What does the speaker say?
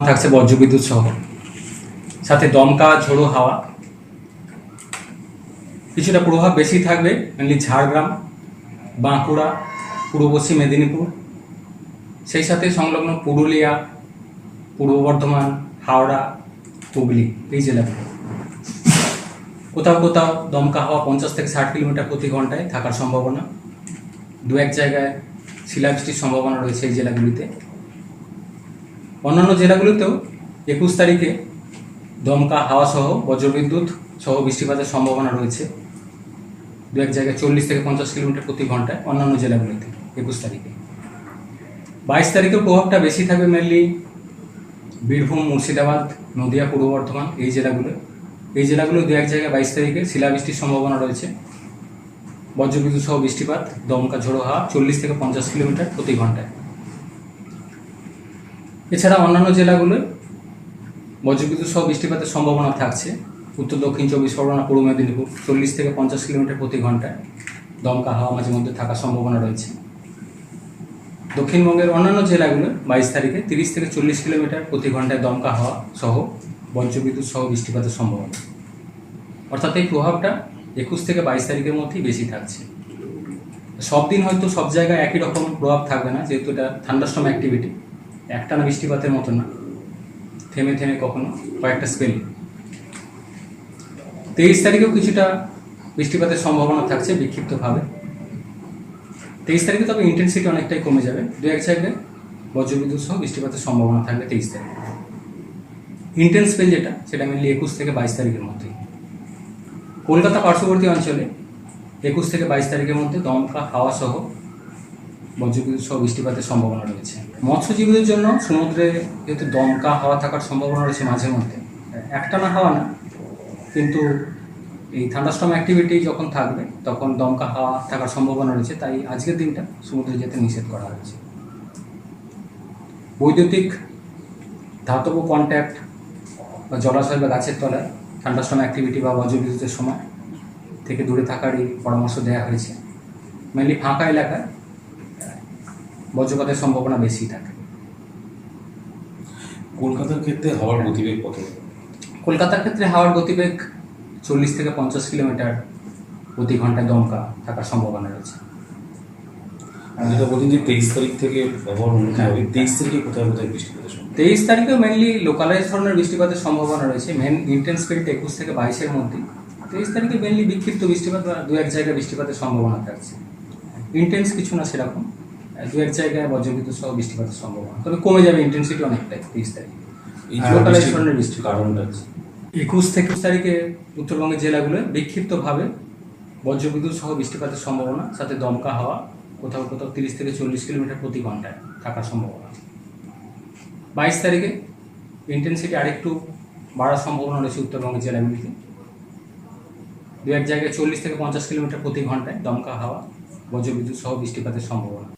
থাকছে বজ্রবিদ্যুৎ সহ। সাথে দমকা, ঝোড়ো হাওয়া। কিছুটা প্রভাব বেশি থাকবে মেনলি ঝাড়গ্রাম, বাঁকুড়া, পূর্ব পশ্চিম মেদিনীপুর। সেই সাথে সংলগ্ন পুরুলিয়া, পূর্ব বর্ধমান, হাওড়া, হুগলি এই জেলাগুলো। কোথাও কোথাও দমকা হাওয়া পঞ্চাশ থেকে ষাট কিলোমিটার প্রতি ঘন্টায় থাকার সম্ভাবনা। দু এক জায়গায় শিলাবৃষ্টির সম্ভাবনা রয়েছে এই জেলাগুলিতে। অন্যান্য জেলাগুলিতেও একুশ তারিখে দমকা হাওয়া সহ বজ্রবিদ্যুৎ সহ বৃষ্টিপাতের সম্ভাবনা রয়েছে। দু এক জায়গায় চল্লিশ থেকে পঞ্চাশ কিলোমিটার প্রতি ঘন্টায় অন্যান্য জেলাগুলিতে একুশ তারিখে। বাইশ তারিখের প্রভাবটা বেশি থাকবে মেনলি বীরভূম, মুর্শিদাবাদ, নদিয়া, পূর্ব বর্ধমান এই জেলাগুলো। এই জেলাগুলো দু এক জায়গায় বাইশ তারিখে শিলাবৃষ্টির সম্ভাবনা রয়েছে। বজ্রবিদ্যুৎ সহ বৃষ্টিপাত, দমকা, ঝোড়ো হাওয়া চল্লিশ থেকে পঞ্চাশ কিলোমিটার প্রতি ঘন্টায়। এছাড়া অন্যান্য জেলাগুলোয় বজ্রবিদ্যুৎ সহ বৃষ্টিপাতের সম্ভাবনা থাকছে। উত্তর, দক্ষিণ চব্বিশ পরগনা, পূর্ব মেদিনীপুর চল্লিশ থেকে পঞ্চাশ কিলোমিটার প্রতি ঘন্টায় দমকা, হাওয়া, মাঝে মধ্যে থাকার সম্ভাবনা রয়েছে। দক্ষিণবঙ্গের অন্যান্য জেলাগুলো বাইশ তারিখে তিরিশ থেকে চল্লিশ কিলোমিটার প্রতি ঘন্টায় দমকা, হাওয়া সহ বজ্রবিদ্যুৎ সহ বৃষ্টিপাতের সম্ভাবনা। অর্থাৎ এই প্রভাবটা একুশ থেকে বাইশ তারিখের মধ্যেই বেশি থাকছে। সব দিন হয়তো সব জায়গায় একই রকম প্রভাব থাকবে না, যেহেতু এটা থান্ডাস্টম অ্যাক্টিভিটি একটানা বৃষ্টিপাতের মতো না। থেমে থেমে কখনো কয়েকটা স্পেল তেইশ তারিখেও কিছুটা বৃষ্টিপাতের সম্ভাবনা থাকছে বিক্ষিপ্তভাবে। তেইশ তারিখে তবে ইন্টেন্সিটি অনেকটাই কমে যাবে। দু এক জায়গায় বজ্রবিদ্যুৎ সহ বৃষ্টিপাতের সম্ভাবনা থাকবে তেইশ তারিখে। ইন্টেন্স স্পেল যেটা, সেটা মেনলি একুশ থেকে বাইশ তারিখের মধ্যেই। কলকাতা পার্শ্ববর্তী অঞ্চলে একুশ থেকে বাইশ তারিখের মধ্যে দমকা হাওয়া সহ বজ্রবিদ্যুৎ সহ বৃষ্টিপাতের সম্ভাবনা রয়েছে। মৎস্যজীবীদের জন্য সমুদ্রে যেহেতু দমকা হাওয়া থাকার সম্ভাবনা রয়েছে মাঝে মধ্যে, একটা না হাওয়া না। কিন্তু এই থান্ডাস্টম অ্যাক্টিভিটি যখন থাকবে, তখন দমকা হাওয়া থাকার সম্ভাবনা রয়েছে, তাই আজকের দিনটা সমুদ্রে যেতে নিষেধ করা হয়েছে। বৈদ্যুতিক ধাতব কন্ট্যাক্ট বা জলাশয় বা গাছের তলায় থান্ডাস্টম অ্যাক্টিভিটি বা বজ্রবিদ্যুতের সময় থেকে দূরে থাকারই পরামর্শ দেওয়া হয়েছে। মেনলি ফাঁকা এলাকায় বজ্রপাতের সম্ভাবনা বেশি থাকে। কলকাতার ক্ষেত্রে হাওয়ার গতিবেগ কত? কলকাতার ক্ষেত্রে হাওয়ার গতিবেগ চল্লিশ থেকে পঞ্চাশ কিলোমিটার প্রতি ঘন্টায় দমকা থাকার সম্ভাবনা রয়েছে। যেটা বলছেন যে তেইশ তারিখ থেকে ব্যবহার উন্নতি হ্যাঁ। হবে? তেইশ তারিখে কোথায় কোথায় বৃষ্টিপাতের সম্ভাবনা? তেইশ তারিখে মেনলি লোকালাইজ ধরনের বৃষ্টিপাতের সম্ভাবনা রয়েছে। মেন ইন্টেন্স স্পিড একুশ থেকে বাইশের মধ্যে। তেইশ তারিখে মেনলি বিক্ষিপ্ত বৃষ্টিপাত বা দু এক জায়গায় বৃষ্টিপাতের সম্ভাবনা থাকছে। ইন্টেন্স কিছু না সেরকম। দু এক জায়গায় বজ্রবিদ্যুৎ সহ বৃষ্টিপাতের সম্ভাবনা তবে কমে যাবে ইন্টেন্সিটি অনেকটাই তেইশ তারিখে। এই আর যে ধরনের বৃষ্টি। কারণটা একুশ থেকে তারিখে উত্তরবঙ্গের জেলাগুলোয় বিক্ষিপ্তভাবে বজ্রবিদ্যুৎ সহ বৃষ্টিপাতের সম্ভাবনা সাথে দমকা হাওয়া কোথাও কোথাও তিরিশ থেকে চল্লিশ কিলোমিটার প্রতি ঘন্টায় থাকার সম্ভাবনা। বাইশ তারিখে ইন্টেন্সিটি আরেকটু বাড়ার সম্ভাবনা রয়েছে উত্তরবঙ্গের জেলাগুলিতে। দু এক জায়গায় চল্লিশ থেকে পঞ্চাশ কিলোমিটার প্রতি ঘন্টায় দমকা হাওয়া বজ্রবিদ্যুৎ সহ বৃষ্টিপাতের সম্ভাবনা।